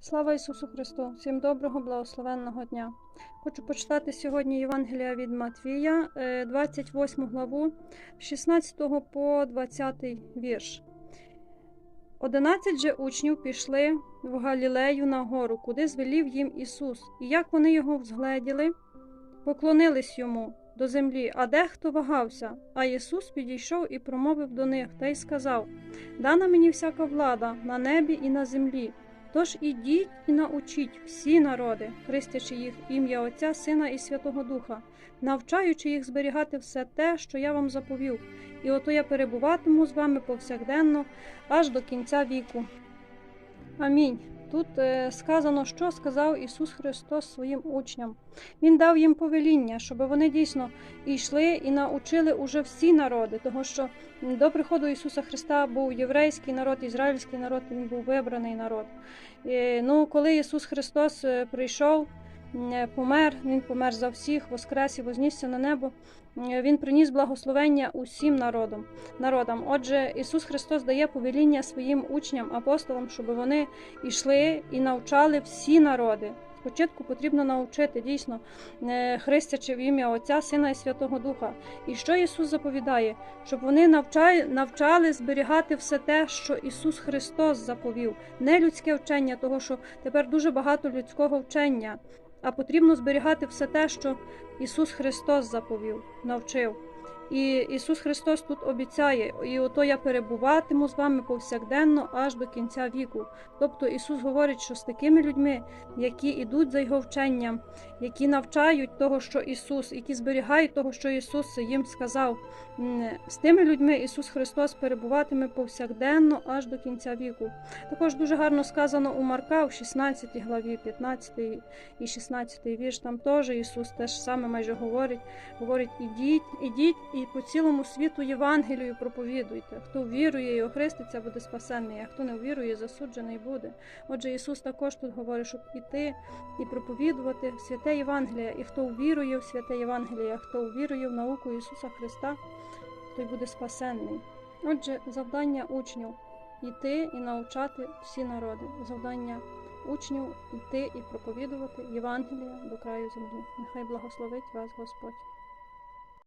Слава Ісусу Христу! Всім доброго, благословенного дня! Хочу почитати сьогодні Євангелія від Матвія, е, 28 главу, 16 по 20 вірш. Одинадцять же учнів пішли в Галілею на гору, куди звелів їм Ісус. І як вони його взгледіли, поклонились йому до землі, а дехто вагався. А Ісус підійшов і промовив до них та й сказав: Дана мені всяка влада на небі і на землі. Тож ідіть і научіть всі народи, хрестячи їх ім'я Отця, Сина і Святого Духа, навчаючи їх зберігати все те, що я вам заповів, і ото я перебуватиму з вами повсякденно аж до кінця віку. Амінь. Тут е, сказано, що сказав Ісус Христос своїм учням. Він дав їм повеління, щоб вони дійсно йшли і научили уже всі народи, тому що до приходу Ісуса Христа був єврейський народ, ізраїльський народ, він був вибраний народ. Е, Ну, коли Ісус Христос е, прийшов, помер, Він помер за всіх, воскрес і вознісся на небо. е, Він приніс благословення усім народам. народам. Отже, Ісус Христос дає повеління своїм учням, апостолам, щоб вони йшли і навчали всі народи. Спочатку потрібно навчити дійсно, е, хрестячи в ім'я Отця, Сина і Святого Духа. І що Ісус заповідає? Щоб вони навчали, навчали зберігати все те, що Ісус Христос заповів, не людське вчення, того що тепер дуже багато людського вчення, а потрібно зберігати все те, що Ісус Христос заповів, навчив. І Ісус Христос тут обіцяє, і ото я перебуватиму з вами повсякденно аж до кінця віку. Тобто Ісус говорить, що з такими людьми, які йдуть за Його вченням, які навчають того, що Ісус, які зберігають того, що Ісус їм сказав, з тими людьми Ісус Христос перебуватиме повсякденно аж до кінця віку. Також дуже гарно сказано у Марка в 16 главі, 15 і 16 вірш. Там теж Ісус теж саме майже говорить, говорить: ідіть, ідіть і по цілому світу Євангелію проповідуйте. Хто вірує і охреститься, буде спасенний, а хто не вірує, засуджений буде. Отже, Ісус також тут говорить, щоб іти і проповідувати святе Євангеліє, і хто вірує в святе Євангеліє, хто вірує в науку Ісуса Христа, той буде спасенний. Отже, завдання учнів йти і навчати всі народи. Завдання учнів йти і проповідувати Євангелія до краю землі. Нехай благословить вас Господь.